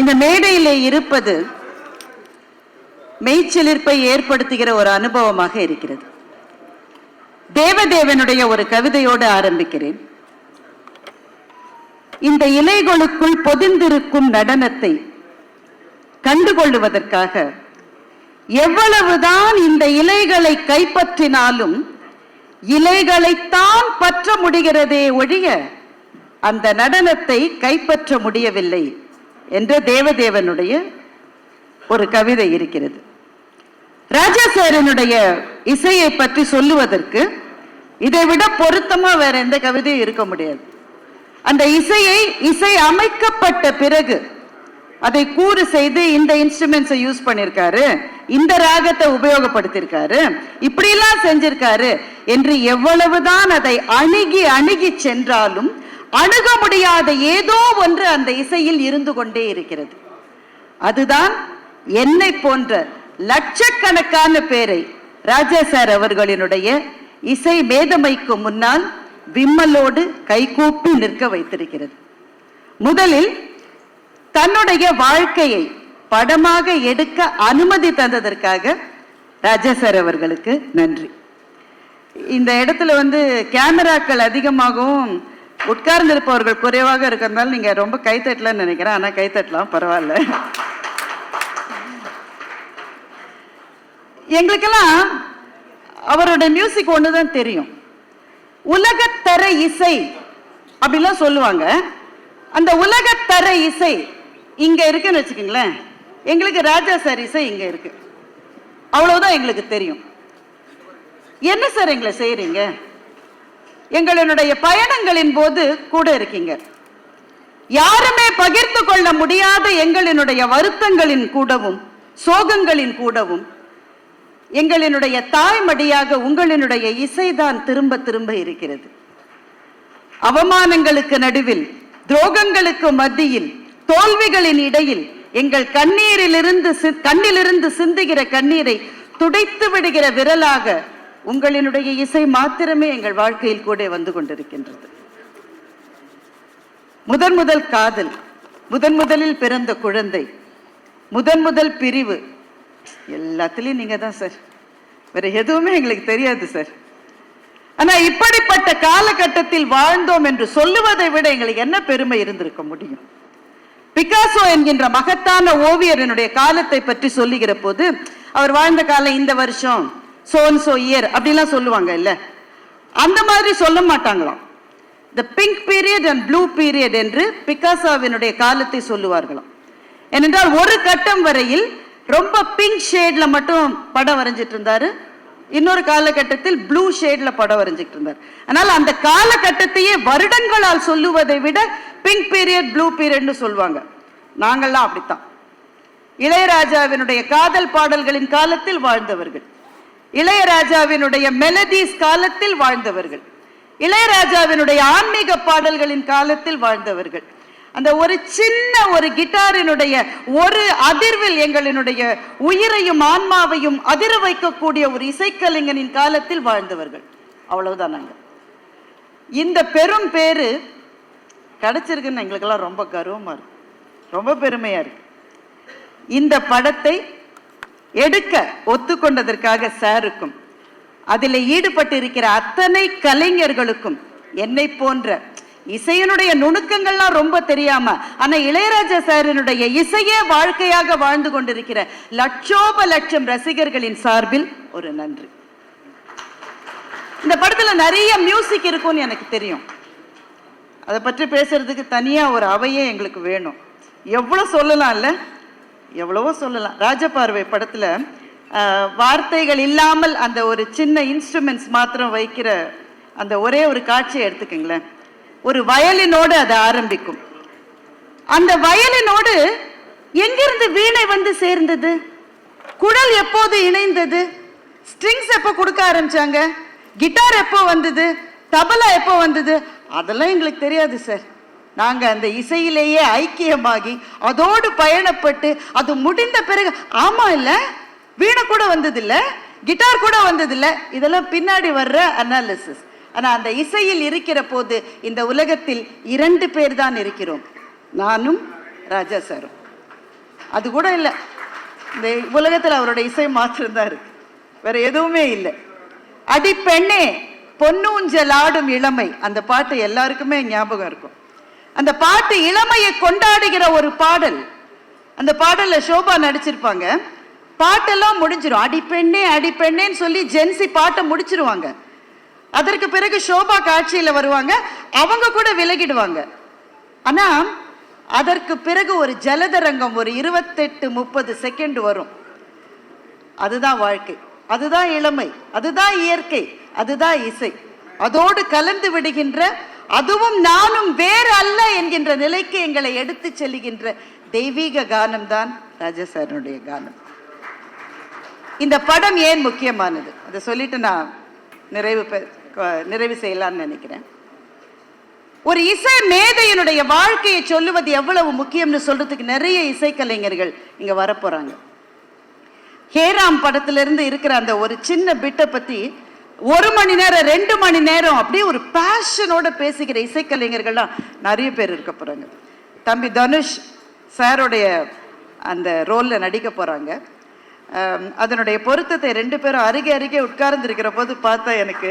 இந்த மேடையிலே இருப்பது மெய்ச்சலிர்ப்பை ஏற்படுத்துகிற ஒரு அனுபவமாக இருக்கிறது. தேவதேவனுடைய ஒரு கவிதையோடு ஆரம்பிக்கிறேன். இந்த இலைகளுக்குள் பொதிந்திருக்கும் நடனத்தை கண்டுகொள்ளுவதற்காக எவ்வளவுதான் இந்த இலைகளை கைப்பற்றினாலும் இலைகளைத்தான் பற்ற முடிகிறதே ஒழிய அந்த நடனத்தை கைப்பற்ற முடியவில்லை. என்ற தேவதேவனுடைய ஒரு கவிதை இருக்கிறது. ராஜாசேரனுடைய இசையை பற்றி சொல்லுவதற்கு இதை விட பொருத்தமா வேற எந்த கவிதையும் இருக்க முடியாது. அந்த இசையை இசை அமைக்கப்பட்ட பிறகு அதை கூறு செய்து இந்த இன்ஸ்ட்ருமெண்ட்ஸை யூஸ் பண்ணியிருக்காரு. இந்த ராகத்தை உபயோகப்படுத்தியிருக்காரு. இப்படியெல்லாம் செஞ்சிருக்காரு என்று எவ்வளவுதான் அதை அணுகி அணுகி சென்றாலும் அணுக முடியாத ஏதோ ஒன்று அந்த இசையில் இருந்து கொண்டே இருக்கிறது. அதுதான் என்னை போன்ற லட்சக்கணக்கான பேரை ராஜா சார் அவர்களினுடைய இசை மேதமைக்கு முன்னால் விம்மலோடு கைகூப்பி நிற்க வைத்திருக்கிறது. முதலில் தன்னுடைய வாழ்க்கையை படமாக எடுக்க அனுமதி தந்ததற்காக ராஜா சார் அவர்களுக்கு நன்றி. இந்த இடத்துல வந்து கேமராக்கள் அதிகமாகவும் உட்கார்ந்திருப்பவர்கள் குறைவாக இருக்கிறதுனால நீங்க ரொம்ப கைத்தட்டலன்னு நினைக்கிறேன். ஆனா கைத்தட்டலாம் பரவாயில்ல. எங்களுக்கெல்லாம் அவரோட மியூசிக் ஒன்று தான் தெரியும். உலகத்தர இசை அப்படிலாம் சொல்லுவாங்க. அந்த உலகத்தர இசை இங்க இருக்குன்னு வச்சுக்கோங்களேன். எங்களுக்கு ராஜா சார் இசை இங்க இருக்கு. அவ்வளவுதான் எங்களுக்கு தெரியும். என்ன சார் எங்களை செய்கிறீங்க எங்களுடைய பயணங்களின் போது கூட இருக்கீங்க. யாருமே பகிர்ந்து கொள்ள முடியாத எங்களினுடைய வருத்தங்களின் கூடவும் சோகங்களின் கூடவும் எங்களினுடைய தாய்மடியாக உங்களினுடைய இசைதான் திரும்ப திரும்ப இருக்கிறது. அவமானங்களுக்கு நடுவில் துரோகங்களுக்கு மத்தியில் தோல்விகளின் இடையில் எங்கள் கண்ணீரிலிருந்து சி- கண்ணிலிருந்து சிந்துகிற கண்ணீரை துடைத்து விடுகிற விரலாக உங்களினுடைய இசை மாத்திரமே எங்கள் வாழ்க்கையில் கூட வந்து கொண்டிருக்கின்றது. முதன் முதல் காதல் முதன் முதலில் பிறந்த குழந்தை முதன் முதல் பிரிவு எல்லாத்துலேயும் நீங்கள் தான் சார். வேற எதுவுமே எங்களுக்கு தெரியாது சார். ஆனால் இப்படிப்பட்ட காலகட்டத்தில் வாழ்ந்தோம் என்று சொல்லுவதை விட எங்களுக்கு என்ன பெருமை இருந்திருக்க முடியும்? பிகாசோ என்கின்ற மகத்தான ஓவியரினுடைய காலத்தை பற்றி சொல்லுகிற போது அவர் வாழ்ந்த காலம் இந்த வருஷம். சோன் சோ இயர் அப்படிலாம் சொல்லுவாங்க இல்ல? அந்த மாதிரி சொல்ல மாட்டாங்களாம். The pink period and blue period என்று பிகாசாவினுடைய காலத்தை சொல்லுவார்களாம். ஏனென்றால் ஒரு கட்டம் வரையில் ரொம்ப பிங்க் ஷேட்ல மட்டும் படம் வரைஞ்சிட்டு இருந்தாரு. இன்னொரு காலகட்டத்தில் ப்ளூ ஷேட்ல படம் வரைஞ்சிட்டு இருந்தார். ஆனால் அந்த காலகட்டத்தையே வருடங்களால் சொல்லுவதை விட பிங்க் பீரியட் ப்ளூ பீரியட்னு சொல்லுவாங்க. நாங்கள்லாம் அப்படித்தான். இளையராஜாவினுடைய காதல் பாடல்களின் காலத்தில் வாழ்ந்தவர்கள். இளையராஜாவினுடைய மெலடிஸ் காலத்தில் வாழ்ந்தவர்கள். இளையராஜாவினுடைய ஆன்மீக பாடல்களின் காலத்தில் வாழ்ந்தவர்கள். அந்த ஒரு சின்ன ஒரு கிட்டாரினுடைய ஒரு அதிர்வில் எங்களினுடைய உயிரையும் ஆன்மாவையும் அதிர வைக்கக்கூடிய ஒரு இசைக்கலைஞனின் காலத்தில் வாழ்ந்தவர்கள். அவ்வளவுதான் நாங்கள் இந்த பெரும் பேரு கிடைச்சிருக்குன்னு எங்களுக்கெல்லாம் ரொம்ப கர்வமா இருக்கு. ரொம்ப பெருமையா இருக்கு. இந்த படத்தை எடுக்க ஒத்துக்கொண்டதற்காக சாருக்கும் அதில் ஈடுபட்டு இருக்கிற அத்தனை கலைஞர்களுக்கும் என்னை போன்ற இசையினுடைய நுணுக்கங்கள்லாம் ரொம்ப தெரியாம ஆனா இளையராஜா சாரினுடைய இசையே வாழ்க்கையாக வாழ்ந்து கொண்டிருக்கிற லட்சோப லட்சம் ரசிகர்களின் சார்பில் ஒரு நன்றி. இந்த படத்துல நிறைய மியூசிக் இருக்கும்னு எனக்கு தெரியும். அதை பற்றி பேசுறதுக்கு தனியா ஒரு அவையே எங்களுக்கு வேணும். எவ்வளவு சொல்லலாம்ல? எவ்வளவோ சொல்லலாம். ராஜபார்வை படத்துல வார்த்தைகள் இல்லாமல் அந்த ஒரு சின்ன இன்ஸ்ட்ருமெண்ட்ஸ் மாத்திரம் வைக்கிற அந்த ஒரே ஒரு காட்சியை எடுத்துக்கங்களேன். ஒரு வயலினோடு அது ஆரம்பிக்கும். அந்த வயலினோடு எங்கிருந்து வீணை வந்து சேர்ந்தது? குழல் எப்போது இணைந்தது? ஸ்ட்ரிங்ஸ் எப்போ கொடுக்க ஆரம்பிச்சாங்க? கிட்டார் எப்போ வந்தது? தபலா எப்போ வந்தது? அதெல்லாம் எங்களுக்கு தெரியாது சார் நாங்கள் அந்த இசையிலேயே ஐக்கியமாகி அதோடு பயணப்பட்டு அது முடிந்த பிறகு ஆமாம் இல்லை? வீணை கூட வந்ததில்லை? கிட்டார் கூட வந்ததில்லை? இதெல்லாம் பின்னாடி வர்ற அனாலிசிஸ் ஆனால் அந்த இசையில் இருக்கிற போது இந்த உலகத்தில் இரண்டு பேர் தான் இருக்கிறோம். நானும் ராஜா சாரும். அது கூட இல்லை. இந்த உலகத்தில் அவரோட இசை மாத்திரம் தான் இருக்கு. வேற எதுவுமே இல்லை. அடிப்பெண்ணே பொன்னூஞ்சல் ஆடும் இளமை. அந்த பாட்டு எல்லாருக்குமே ஞாபகம் இருக்கும். அந்த பாட்டு இளமையை கொண்டாடுகிற ஒரு பாடல். அந்த பாடல்ல சோபா நடிச்சிருப்பாங்க. பாட்டெல்லாம் முடிஞ்சிடும் அடிப்பெண்ணே அடிப்பெண்ணேன்னு சொல்லி ஜென்சி பாட்டை முடிச்சிருவாங்க. அதற்கு பிறகு சோபா காட்சியில வருவாங்க. அவங்க கூட விலகிடுவாங்க. ஆனா அதற்கு பிறகு ஒரு ஜலதரங்கம் ஒரு இருபத்தெட்டு முப்பது செகண்ட் வரும். அதுதான் வாழ்க்கை. அதுதான் இளமை. அதுதான் இயற்கை. அதுதான் இசை. அதோடு கலந்து விடுகின்ற அதுவும் நானும் வேறு அல்ல என்கின்ற நிலைக்கு எங்களை எடுத்து செல்லுகின்ற தெய்வீக கானம் தான் ராஜசாரனுடைய கானம். இந்த படம் ஏன் முக்கியமானது? அதை சொல்லிட்டு நான் நிறைவு பெ- நிறைவு செய்யலாம்னு நினைக்கிறேன். ஒரு இசை மேதையினுடைய வாழ்க்கையை சொல்லுவது எவ்வளவு முக்கியம்னு சொல்றதுக்கு நிறைய இசைக்கலைஞர்கள் இங்க வரப்போறாங்க. ஹேராம் படத்திலிருந்து இருக்கிற அந்த ஒரு சின்ன பிட்டை பத்தி ஒரு மணி நேரம் ரெண்டு மணி நேரம் அப்படியே ஒரு பேஷனோட பேசுகிற இசைக்கலைஞர்கள்லாம் நிறைய பேர் இருக்க போகிறாங்க தம்பி தனுஷ் சாரோடைய அந்த ரோலில் நடிக்க போகிறாங்க அதனுடைய பொருத்தத்தை ரெண்டு பேரும் அருகே அருகே உட்கார்ந்துருக்கிற போது பார்த்தா எனக்கு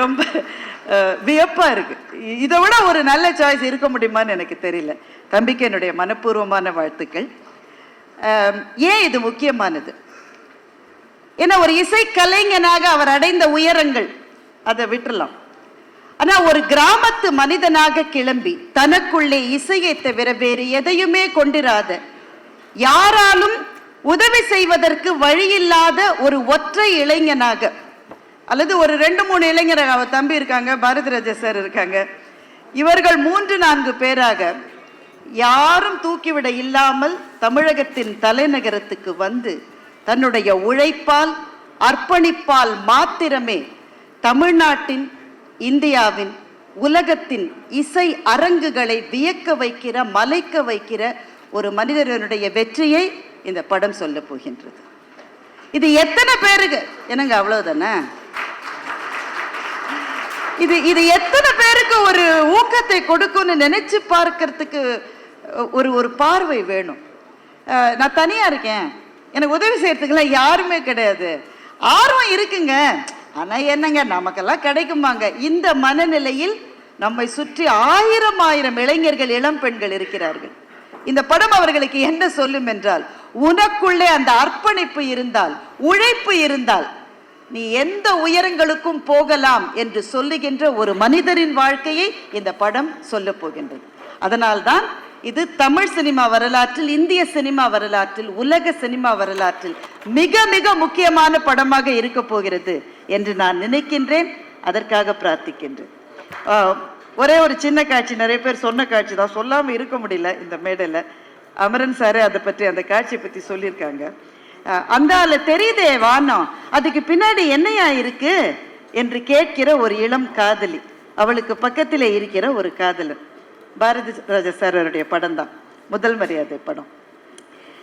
ரொம்ப வியப்பாக இருக்குது இதை விட ஒரு நல்ல சாய்ஸ் இருக்க முடியுமான்னு எனக்கு தெரியல. தம்பிக்கு என்னுடைய மனப்பூர்வமான வாழ்த்துக்கள். ஏன் இது முக்கியமானது? ஏன்னா ஒரு இசை கலைஞனாக அவர் அடைந்த உயரங்கள் அதை விட்டுறலாம். ஆனா ஒரு கிராமத்து மனிதனாக கிளம்பி தனக்குள்ளே இசையை தவிர வேறு எதையுமே கொண்டிராத யாராலும் உதவி செய்வதற்கு வழியில்லாத ஒரு ஒற்றை இளைஞனாக அல்லது ஒரு ரெண்டு மூணு இளைஞர் அவர் தம்பி இருக்காங்க பாரதிராஜ சார் இருக்காங்க இவர்கள் மூன்று நான்கு பேராக யாரும் தூக்கிவிட இல்லாமல் தமிழகத்தின் தலைநகரத்துக்கு வந்து தன்னுடைய உழைப்பால் அர்ப்பணிப்பால் மாத்திரமே தமிழ்நாட்டின் இந்தியாவின் உலகத்தின் இசை அரங்குகளை வியக்க வைக்கிற மலைக்க வைக்கிற ஒரு மனிதனுடைய வெற்றியை இந்த படம் சொல்ல போகின்றது. இது எத்தனை பேருக்கு? என்னங்க அவ்வளவுதானே? இது இது எத்தனை பேருக்கு ஒரு ஊக்கத்தை கொடுக்கும்னு நினைச்சு பார்க்கறதுக்கு ஒரு ஒரு பார்வை வேணும். நான் தனியா இருக்கேன். எனக்கு உதவி செய்யறதுக்குலாம் யாருமே கிடையாது. ஆர்வம் இருக்குங்க. ஆனா என்னங்க நமக்கெல்லாம் கிடைக்குமாங்க. இந்த மனநிலையில் நம்மை சுற்றி ஆயிரம் ஆயிரம் இளைஞர்கள் இளம் பெண்கள் இருக்கிறார்கள். இந்த படம் அவர்களுக்கு என்ன சொல்லும் என்றால் உனக்குள்ளே அந்த அர்ப்பணிப்பு இருந்தால் உழைப்பு இருந்தால் நீ எந்த உயரங்களுக்கும் போகலாம் என்று சொல்லுகின்ற ஒரு மனிதரின் வாழ்க்கையை இந்த படம் சொல்ல போகின்றது. அதனால்தான் இது தமிழ் சினிமா வரலாற்றில் இந்திய சினிமா வரலாற்றில் உலக சினிமா வரலாற்றில் மிக மிக முக்கியமான படமாக இருக்க போகிறது என்று நான் நினைக்கின்றேன். அதற்காக பிரார்த்திக்கின்றேன். ஆஹ், ஒரே ஒரு சின்ன காட்சி நிறைய பேர் சொன்ன காட்சி தான். சொல்லாமல் இருக்க முடியல இந்த மேடையில். அமரன் சாரு அதை பற்றி அந்த காட்சியை பத்தி சொல்லியிருக்காங்க. அந்த ஆளு தெரியுதே வானம் அதுக்கு பின்னாடி என்னையா இருக்கு? என்று கேட்கிற ஒரு இளம் காதலி அவளுக்கு பக்கத்திலே இருக்கிற ஒரு காதலன். பாரதி ராஜா சார் அவருடைய படம் தான் முதல் மரியாதை படம்.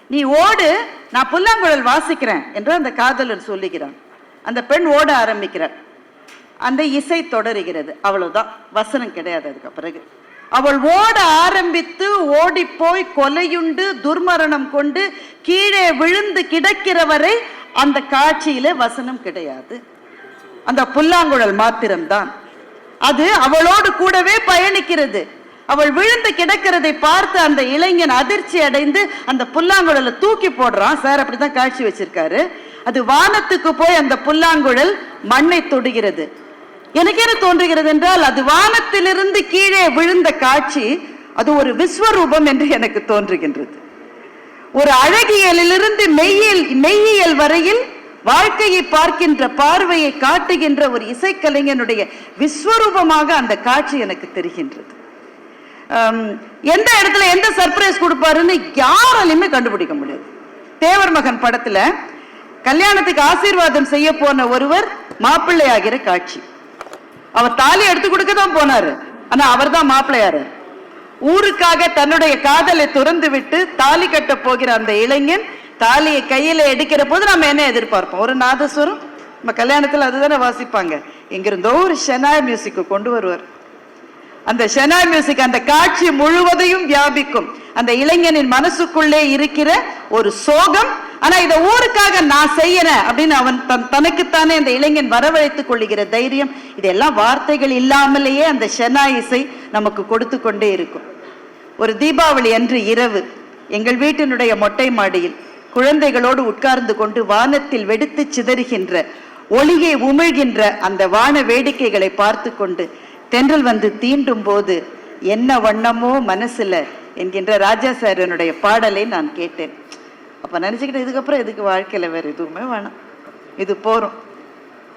நீ ஓடு நான் புல்லாங்குழல் வாசிக்கிறேன் என்று அந்த காதலன் சொல்லுகிறான். அந்த பெண் ஓட ஆரம்பிக்கிறார் அந்த இசை தொடருகிறது. அவ்வளவுதான். வசனம் கிடையாது அதுக்கு பிறகு. அவள் ஓட ஆரம்பித்து ஓடிப்போய் கொலையுண்டு துர்மரணம் கொண்டு கீழே விழுந்து கிடக்கிறவரை அந்த காட்சியில வசனம் கிடையாது. அந்த புல்லாங்குழல் மாத்திரம்தான். அது அவளோடு கூடவே பயணிக்கிறது. அவள் விழுந்து கிடக்கிறதை பார்த்து அந்த இளைஞன் அதிர்ச்சி அடைந்து அந்த புல்லாங்குழலை தூக்கி போடுறான். சார் அப்படிதான் காட்சி வச்சிருக்காரு. அது வானத்துக்கு போய் அந்த புல்லாங்குழல் மண்ணை தொடுகிறது. எனக்கு என்ன தோன்றுகிறது என்றால் அது வானத்திலிருந்து கீழே விழுந்த காட்சி அது ஒரு விஸ்வரூபம் என்று எனக்கு தோன்றுகின்றது. ஒரு அழகியலிலிருந்து மெய்யியல் மெய்யியல் வரையில் வாழ்க்கையை பார்க்கின்ற பார்வையை காட்டுகின்ற ஒரு இசைக்கலைஞனுடைய விஸ்வரூபமாக அந்த காட்சி எனக்கு தெரிகின்றது. எந்த இடத்துல எந்த சர்ப்ரைஸ் கொடுப்பாருன்னு யாராலையுமே கண்டுபிடிக்க முடியாது. தேவர் மகன் படத்துல கல்யாணத்துக்கு ஆசீர்வாதம் செய்ய போன ஒருவர் மாப்பிள்ளை ஆகிற காட்சி. அவர் தாலி எடுத்து கொடுக்க தான் போனாரு. ஆனா அவர் தான் மாப்பிள்ளையாரு. ஊருக்காக தன்னுடைய காதலை துறந்து விட்டு தாலி கட்ட போகிற அந்த இளைஞன் தாலியை கையில எடுக்கிற போது நம்ம என்ன எதிர்பார்ப்போம்? ஒரு நாதஸ்வரம்? நம்ம கல்யாணத்துல அதுதானே வாசிப்பாங்க. எங்கிருந்தோ ஒரு ஷெனாய் மியூசிக்கு கொண்டு வருவார். அந்த ஷெனாய் மியூசிக் அந்த காட்சி முழுவதையும் வியாபிக்கும். அந்த இளைஞனின் மனசுக்குள்ளே இருக்கிற ஒரு சோகம் ஆனா இதை ஊருக்காக நான் செய்யறேன் அப்படின்னு அவன் தன் தனக்குத்தானே அந்த இளைஞன் வரவழைத்துக் கொள்ளுகிற தைரியம் இதெல்லாம் வார்த்தைகள் இல்லாமலேயே அந்த ஷெனா இசை நமக்கு கொடுத்து கொண்டே இருக்கும். ஒரு தீபாவளி அன்று இரவு எங்கள் வீட்டினுடைய மொட்டை மாடியில் குழந்தைகளோடு உட்கார்ந்து கொண்டு வானத்தில் வெடித்து சிதறுகின்ற ஒளியை உமிழ்கின்ற அந்த வான வேடிக்கைகளை பார்த்து கொண்டு தென்றல் வந்து தீண்டும் போது என்ன வண்ணமோ மனசில் என்கின்ற ராஜா சாரனுடைய பாடலை நான் கேட்டேன். அப்போ நினைச்சுக்கிட்டு இதுக்கப்புறம் இதுக்கு வாழ்க்கையில் வேறு எதுவுமே வேணாம். இது போகிறோம்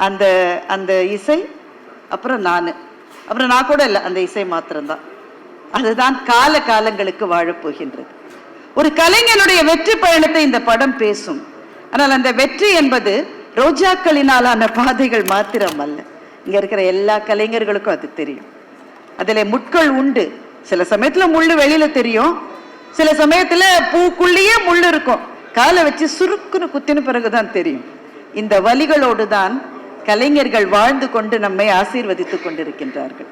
அந்த அந்த இசை அப்புறம் நான். அப்புறம் நான் கூட இல்லை அந்த இசை மாத்திரம்தான். அதுதான் கால காலங்களுக்கு வாழப்போகின்றது ஒரு கலைஞனுடைய வெற்றி பயணத்தை இந்த படம் பேசும். ஆனால் அந்த வெற்றி என்பது ரோஜாக்களினாலான பாதைகள் மாத்திரம் அல்ல. இங்கே இருக்கிற எல்லா கலைஞர்களுக்கும் அது தெரியும். அதில் முட்கள் உண்டு. சில சமயத்தில் முள் வெளியில் தெரியும். சில சமயத்தில் பூக்குள்ளேயே முள் இருக்கும். காலை வச்சு சுருக்குன்னு குத்தின பிறகு தான் தெரியும். இந்த வலிகளோடு தான் கலைஞர்கள் வாழ்ந்து கொண்டு நம்மை ஆசீர்வதித்துக் கொண்டிருக்கின்றார்கள்.